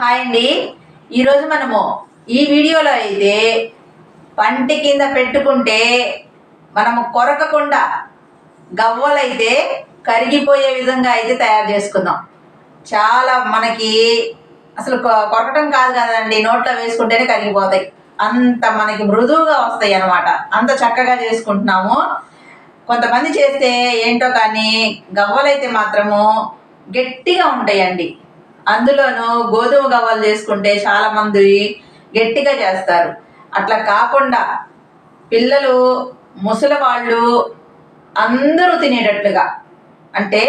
Hi అండి. ఈరోజు మనము ఈ వీడియోలో అయితే పంటి కింద పెట్టుకుంటే మనము కొరకకుండా గవ్వలైతే కరిగిపోయే విధంగా అయితే తయారు చేసుకుందాం. చాలా మనకి అసలు కొ- కొరకటం కాదు కదండి. నోట్లో వేసుకుంటేనే కరిగిపోతాయి. అంత మనకి మృదువుగా వస్తాయి అన్నమాట. అంత చక్కగా చేసుకుంటున్నాము. కొంతమంది చేస్తే ఏంటో కానీ గవ్వలైతే మాత్రము గట్టిగా ఉంటాయండి. అందులోనూ గోధుమ గవ్వలు చేసుకుంటే చాలా మంది గట్టిగా చేస్తారు. అట్లా కాకుండా పిల్లలు ముసలి వాళ్ళు అందరూ తినేటట్లుగా. అంటే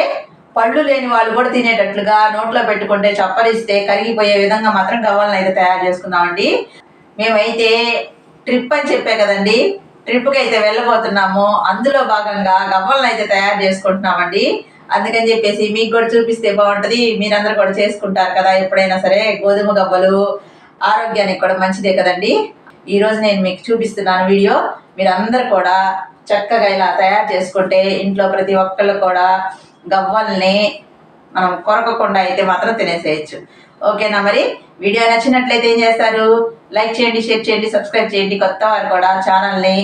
పళ్ళు లేని వాళ్ళు కూడా తినేటట్లుగా నోట్లో పెట్టుకుంటే చప్పరిస్తే కరిగిపోయే విధంగా మాత్రం గవ్వలను అయితే తయారు చేసుకున్నామండి. మేమైతే ట్రిప్ అని చెప్పే కదండి ట్రిప్కి అయితే వెళ్ళబోతున్నాము. అందులో భాగంగా గవ్వలను అయితే తయారు చేసుకుంటున్నామండి. అందుకని చెప్పేసి మీకు కూడా చూపిస్తే బాగుంటుంది. మీరందరూ కూడా చేసుకుంటారు కదా. ఎప్పుడైనా సరే గోధుమ గవ్వలు ఆరోగ్యానికి కూడా మంచిదే కదండి. ఈరోజు నేను మీకు చూపిస్తున్నాను వీడియో. మీరందరూ కూడా చక్కగా ఇలా తయారు చేసుకుంటే ఇంట్లో ప్రతి ఒక్కళ్ళు కూడా గవ్వల్ని మనం కొరకకుండా అయితే మాత్రం తినేసేయచ్చు. ఓకేనా మరి? వీడియో నచ్చినట్లయితే ఏం చేస్తారు? లైక్ చేయండి షేర్ చేయండి సబ్స్క్రైబ్ చేయండి. కొత్త వారు కూడా ఛానల్ని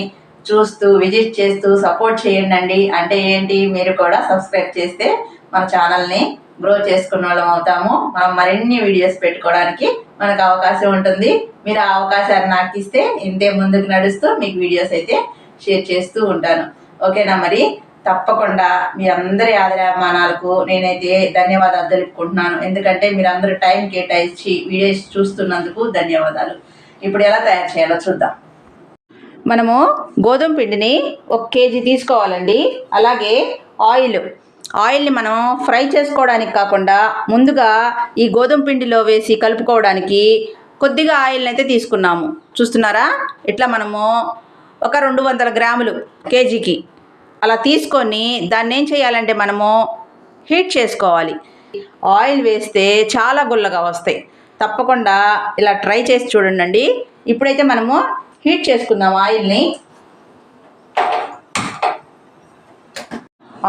చూస్తూ విజిట్ చేస్తూ సపోర్ట్ చేయండి అండి అంటే ఏంటి? మీరు కూడా సబ్స్క్రైబ్ చేస్తే మన ఛానల్ని గ్రో చేసుకున్న వాళ్ళం అవుతాము. మనం మరిన్ని వీడియోస్ పెట్టుకోవడానికి మనకు అవకాశం ఉంటుంది. మీరు ఆ అవకాశాన్ని నాకు ఇస్తే ఇంతే ముందుకు నడుస్తూ మీకు వీడియోస్ అయితే షేర్ చేస్తూ ఉంటాను. ఓకేనా మరి? తప్పకుండా మీ అందరి ఆదరామానాలకు నేనైతే ధన్యవాదాలు తెలుపుకుంటున్నాను. ఎందుకంటే మీరు అందరూ టైం కేటాయించి వీడియోస్ చూస్తున్నందుకు ధన్యవాదాలు. ఇప్పుడు ఎలా తయారు చేయాలో చూద్దాం. మనము గోధుమ పిండిని ఒక కేజీ తీసుకోవాలండి. అలాగే ఆయిల్. ఆయిల్ని మనం ఫ్రై చేసుకోవడానికి కాకుండా ముందుగా ఈ గోధుమ పిండిలో వేసి కలుపుకోవడానికి కొద్దిగా ఆయిల్ని అయితే తీసుకున్నాము. చూస్తున్నారా? ఇట్లా మనము ఒక రెండు వందల గ్రాములు కేజీకి అలా తీసుకొని దాన్ని ఏం చేయాలంటే మనము హీట్ చేసుకోవాలి. ఆయిల్ వేస్తే చాలా గుల్లగా వస్తాయి. తప్పకుండా ఇలా ట్రై చేసి చూడండి. ఇప్పుడైతే మనము హీట్ చేసుకుందాం ఆయిల్ని.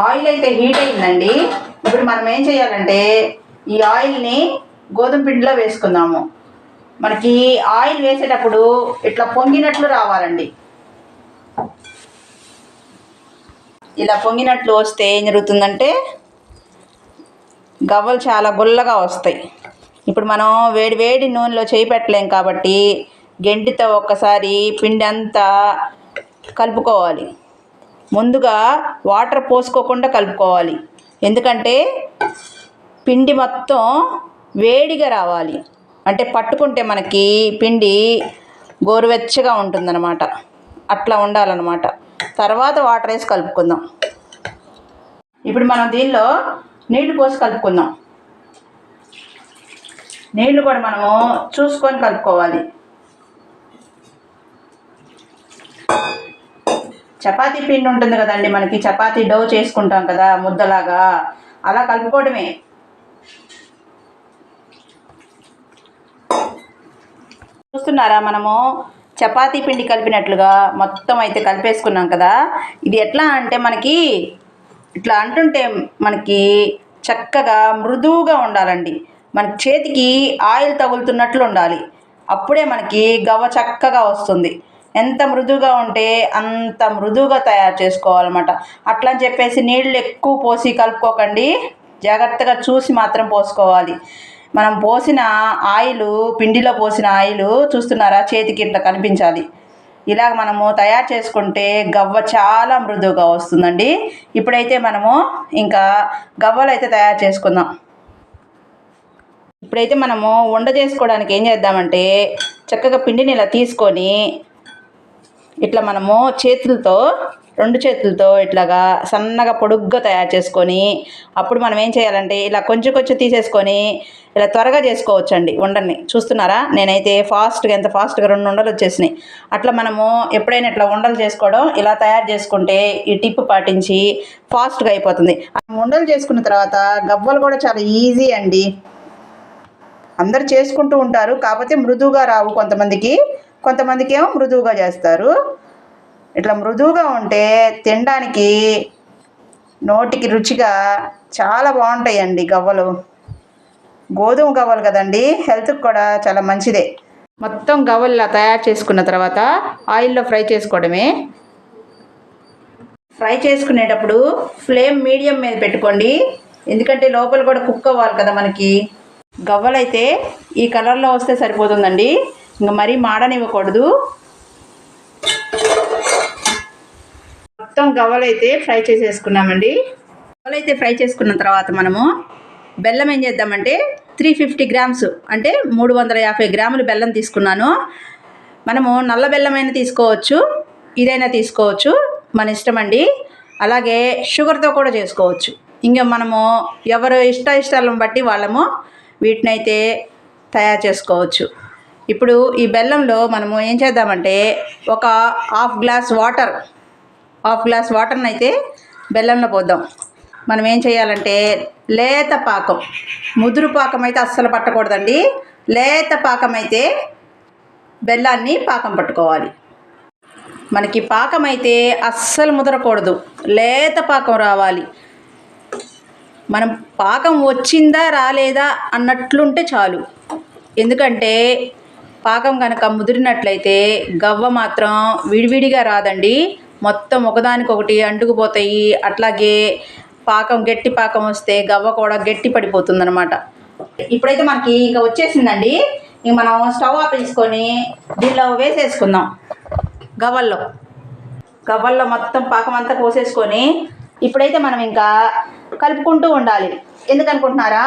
ఆయిల్ అయితే హీట్ అయిందండి. ఇప్పుడు మనం ఏం చేయాలంటే ఈ ఆయిల్ని గోధుమ పిండిలో వేసుకుందాము. మనకి ఆయిల్ వేసేటప్పుడు ఇట్లా పొంగినట్లు రావాలండి. ఇలా పొంగినట్లు వస్తే ఏం జరుగుతుందంటే గవ్వలు చాలా గుల్లగా వస్తాయి. ఇప్పుడు మనం వేడి వేడి నూనెలో చేయి పెట్టలేం కాబట్టి గెంటితో ఒక్కసారి పిండి అంతా కలుపుకోవాలి. ముందుగా వాటర్ పోసుకోకుండా కలుపుకోవాలి. ఎందుకంటే పిండి మొత్తం వేడిగా రావాలి. అంటే పట్టుకుంటే మనకి పిండి గోరువెచ్చగా ఉంటుందన్నమాట. అట్లా ఉండాలన్నమాట. తర్వాత వాటర్ వేసి కలుపుకుందాం. ఇప్పుడు మనం దీనిలో నీళ్ళు పోసి కలుపుకుందాం. నీళ్ళు కూడా మనము చూసుకొని కలుపుకోవాలి. చపాతీ పిండి ఉంటుంది కదండి మనకి చపాతీ డో చేసుకుంటాం కదా ముద్దలాగా. అలా కలుపుకోవడమే. చూస్తున్నారా మనము? చపాతీ పిండి కలిపినట్లుగా మొత్తం అయితే కలిపేసుకున్నాం కదా. ఇది ఎట్లా అంటే మనకి ఇట్లా అంటుంటే మనకి చక్కగా మృదువుగా ఉండాలండి. మన చేతికి ఆయిల్ తగులుతున్నట్లు ఉండాలి. అప్పుడే మనకి గవ్వ చక్కగా వస్తుంది. ఎంత మృదువుగా ఉంటే అంత మృదువుగా తయారు చేసుకోవాలన్నమాట. అట్లా అని చెప్పేసి నీళ్ళు ఎక్కువ పోసి కలుపుకోకండి. జాగ్రత్తగా చూసి మాత్రం పోసుకోవాలి. మనం పోసిన ఆయిల్ పిండిలో పోసిన ఆయిల్ చూస్తున్నారా? చేతికి ఇట్లా కనిపించాలి. ఇలాగ మనము తయారు చేసుకుంటే గవ్వ చాలా మృదువుగా వస్తుందండి. ఇప్పుడైతే మనము ఇంకా గవ్వలు అయితే తయారు చేసుకుందాం. ఇప్పుడైతే మనము వండ చేసుకోవడానికి ఏం చేద్దామంటే చక్కగా పిండిని ఇలా తీసుకొని ఇట్లా మనము చేతులతో రెండు చేతులతో ఇట్లాగా సన్నగా పొడుగ్గా తయారు చేసుకొని అప్పుడు మనం ఏం చేయాలంటే ఇలా కొంచెం కొంచెం తీసేసుకొని ఇలా త్వరగా చేసుకోవచ్చండి ఉండని చూస్తున్నారా? నేనైతే ఫాస్ట్గా ఎంత ఫాస్ట్గా రెండు ఉండలు వచ్చేసినాయి. అట్లా మనము ఎప్పుడైనా ఇట్లా ఉండలు చేసుకోవడం ఇలా తయారు చేసుకుంటే ఈ టిప్ పాటించి ఫాస్ట్గా అయిపోతుంది. ఆ ఉండలు చేసుకున్న తర్వాత గవ్వలు కూడా చాలా ఈజీ అండి. అందరు చేసుకుంటూ ఉంటారు కాకపోతే మృదువుగా రావు కొంతమందికి. కొంతమందికి ఏమో మృదువుగా చేస్తారు. ఇట్లా మృదువుగా ఉంటే తినడానికి నోటికి రుచిగా చాలా బాగుంటాయండి గవ్వలు. గోధుమ గవ్వలు కదండి హెల్త్కి కూడా చాలా మంచిదే. మొత్తం గవ్వల్లా తయారు చేసుకున్న తర్వాత ఆయిల్లో ఫ్రై చేసుకోవడమే. ఫ్రై చేసుకునేటప్పుడు ఫ్లేమ్ మీడియం మీద పెట్టుకోండి. ఎందుకంటే లోపల కూడా కుక్ అవ్వాలి కదా మనకి. గవ్వలైతే ఈ కలర్లో వస్తే సరిపోతుందండి. ఇంకా మరీ మాడనివ్వకూడదు. మొత్తం గవ్వలైతే ఫ్రై చేసేసుకున్నామండి. గవ్వలైతే ఫ్రై చేసుకున్న తర్వాత మనము బెల్లం ఏం చేద్దామంటే త్రీ ఫిఫ్టీ గ్రామ్స్ అంటే మూడు వందల యాభై గ్రాములు బెల్లం తీసుకున్నాను. మనము నల్ల బెల్లమైనా తీసుకోవచ్చు ఇదైనా తీసుకోవచ్చు మన ఇష్టం అండి అలాగే షుగర్తో కూడా చేసుకోవచ్చు. ఇంకా మనము ఎవరు ఇష్ట ఇష్టాలను బట్టి వాళ్ళము వీటినైతే తయారు చేసుకోవచ్చు. ఇప్పుడు ఈ బెల్లంలో మనము ఏం చేద్దామంటే ఒక half glass water half glass వాటర్ని అయితే బెల్లంలో పోద్దాం. మనం ఏం చేయాలంటే లేత పాకం ముదురు పాకం అయితే అస్సలు పట్టకూడదండి. లేత పాకం అయితే బెల్లాన్ని పాకం పట్టుకోవాలి. మనకి పాకం అయితే అస్సలు ముదరకూడదు. లేత పాకం రావాలి. మనం పాకం వచ్చిందా రాలేదా అన్నట్లుంటే చాలు. ఎందుకంటే పాకం కనుక ముదిరినట్లయితే గవ్వ మాత్రం విడివిడిగా రాదండి. మొత్తం ఒకదానికొకటి అంటుకుపోతాయి. అట్లాగే పాకం గట్టి పాకం వస్తే గవ్వ కూడా గట్టి పడిపోతుంది అనమాట ఇప్పుడైతే మనకి ఇంకా వచ్చేసిందండి. ఇంక మనం స్టవ్ ఆపేసుకొని దీనిలో వేసేసుకుందాం. గవ్వల్లో. గవ్వల్లో మొత్తం పాకం అంతా పోసేసుకొని ఇప్పుడైతే మనం ఇంకా కలుపుకుంటూ ఉండాలి. ఎందుకనుకుంటున్నారా?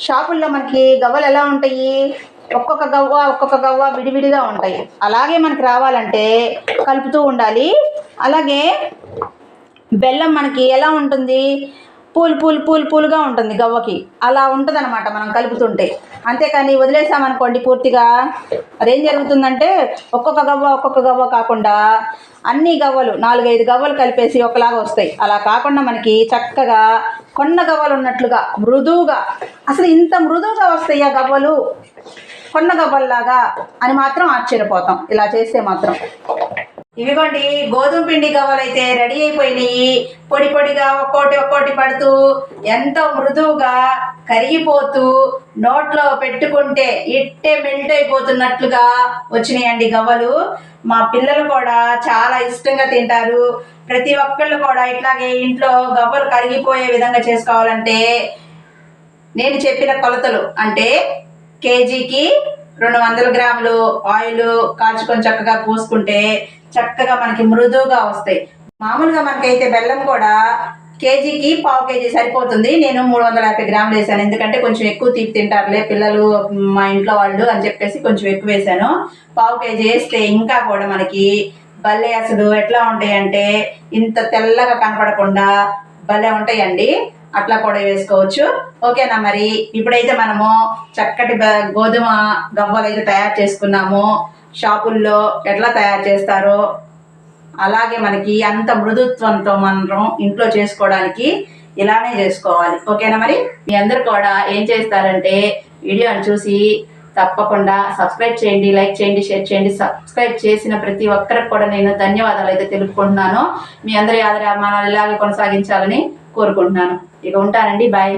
షాపుల్లో మనకి గవ్వలు ఎలా ఉంటాయి? ఒక్కొక్క గవ్వ ఒక్కొక్క గవ్వ విడివిడిగా ఉంటాయి. అలాగే మనకి రావాలంటే కలుపుతూ ఉండాలి. అలాగే బెల్లం మనకి ఎలా ఉంటుంది? పూలు పూలు పూలు పూలుగా ఉంటుంది గవ్వకి. అలా ఉంటుంది అనమాట మనం కలుపుతుంటే. అంతేకాని వదిలేసామనుకోండి పూర్తిగా. అదేం జరుగుతుందంటే ఒక్కొక్క గవ్వ ఒక్కొక్క గవ్వ కాకుండా అన్ని గవ్వలు నాలుగైదు గవ్వలు కలిపేసి ఒకలాగా వస్తాయి. అలా కాకుండా మనకి చక్కగా కొన్న గవ్వలు ఉన్నట్లుగా మృదువుగా. అసలు ఇంత మృదువుగా వస్తాయి ఆ గవ్వలు. కొన్న గవ్వల్లాగా అని మాత్రం ఆశ్చర్యపోతాం. ఇలా చేస్తే మాత్రం. ఇవిగోండి గోధుమ పిండి గవ్వలు అయితే రెడీ అయిపోయినాయి. పొడి పొడిగా ఒక్కోటి ఒక్కోటి పడుతూ ఎంతో మృదువుగా కరిగిపోతూ నోట్లో పెట్టుకుంటే ఇట్టే మెల్ట్ అయిపోతున్నట్లుగా వచ్చినాయండి గవ్వలు. మా పిల్లలు కూడా చాలా ఇష్టంగా తింటారు. ప్రతి ఒక్కళ్ళు కూడా ఇట్లాగే ఇంట్లో గవ్వలు కరిగిపోయే విధంగా చేసుకోవాలంటే నేను చెప్పిన కొలతలు అంటే కేజీకి రెండు వందల గ్రాములు ఆయిల్ కాల్చుకొని చక్కగా పూసుకుంటే చక్కగా మనకి మృదువుగా వస్తాయి. మామూలుగా మనకైతే బెల్లం కూడా కేజీకి పావు కేజీ సరిపోతుంది. నేను మూడు వందల యాభై గ్రాములు వేసాను. ఎందుకంటే కొంచెం ఎక్కువ తీపి తింటారులే పిల్లలు మా ఇంట్లో వాళ్ళు అని చెప్పేసి కొంచెం ఎక్కువ వేసాను. పావు కేజీ వేస్తే ఇంకా కూడా మనకి భలే అసలు ఎట్లా ఉంటాయంటే ఇంత తెల్లగా కనపడకుండా భలే ఉంటాయండి. అట్లా కూడా వేసుకోవచ్చు. ఓకేనా మరి? ఇప్పుడైతే మనము చక్కటి బ- గోధుమ గవ్వలు అయితే తయారు చేసుకున్నాము. షాపుల్లో ఎట్లా తయారు చేస్తారో అలాగే మనకి అంత మృదుత్వంతో మనం ఇంట్లో చేసుకోవడానికి ఇలానే చేసుకోవాలి. ఓకేనా మరి? మీ అందరు కూడా ఏం చేస్తారంటే వీడియోని చూసి తప్పకుండా సబ్స్క్రైబ్ చేయండి లైక్ చేయండి షేర్ చేయండి. సబ్స్క్రైబ్ చేసిన ప్రతి ఒక్కరికి కూడా నేను ధన్యవాదాలు అయితే తెలుపుకుంటున్నాను. మీ అందరి ఆదరణ ఇలాగే కొనసాగించాలని కోరుకుంటున్నాను. ఇక ఉంటానండి బాయ్